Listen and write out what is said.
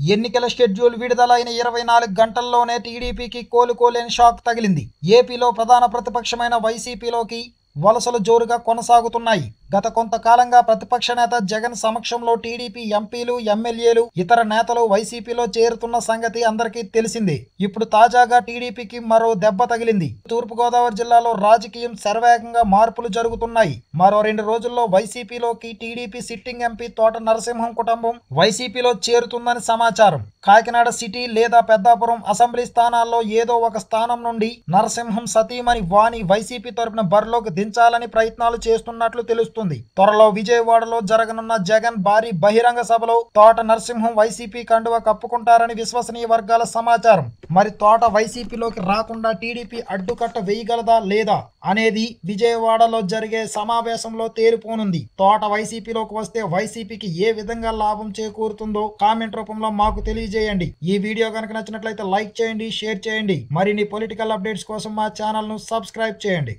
ఎన్నికల షెడ్యూల్ విడుదలైన ఇరవై నాలుగు గంటల్లోనే టీడీపీకి కోలుకోలేని షాక్ తగిలింది. ఏపీలో ప్రధాన ప్రతిపక్షమైన వైసీపీలోకి వలసలు జోరుగా కొనసాగుతున్నాయి. గత కొంతకాలంగా ప్రతిపక్ష నేత జగన్ సమక్షంలో టీడీపీ ఎంపీలు ఎమ్మెల్యేలు ఇతర నేతలు వైసీపీలో చేరుతున్న సంగతి అందరికీ తెలిసిందే. ఇప్పుడు తాజాగా టీడీపీకి మరో దెబ్బ తగిలింది. తూర్పుగోదావరి జిల్లాలో రాజకీయం శరవేగంగా మార్పులు జరుగుతున్నాయి. మరో రెండు రోజుల్లో వైసీపీలోకి టీడీపీ సిట్టింగ్ ఎంపీ తోట నరసింహం కుటుంబం వైసీపీలో చేరుతుందని సమాచారం. కాకినాడ సిటీ లేదా పెద్దాపురం అసెంబ్లీ స్థానాల్లో ఏదో ఒక స్థానం నుండి నరసింహం సతీమణి వాణి వైసీపీ తరపున బరిలోకి దించాలని ప్రయత్నాలు చేస్తున్నట్లు తెలుస్తుంది. త్వరలో విజయవాడలో జరగనున్న జగన్ భారీ బహిరంగ సభలో తోట నరసింహం వైసీపీ కండువ కప్పుకుంటారని విశ్వసనీయ వర్గాల సమాచారం. మరి తోట వైసీపీలోకి రాకుండా టీడీపీ అడ్డుకట్ట వేయగలదా లేదా అనేది విజయవాడలో జరిగే సమావేశంలో తేలిపోనుంది తోట వైసీపీలోకి వస్తే వైసీపీకి ఏ విధంగా లాభం చేకూరుతుందో కామెంట్ రూపంలో మాకు తెలియజేయండి. ఈ వీడియో కనుక నచ్చినట్లయితే లైక్ చేయండి షేర్ చేయండి. మరిన్ని పొలిటికల్ అప్డేట్స్ కోసం మా ఛానల్ను సబ్స్క్రైబ్ చేయండి.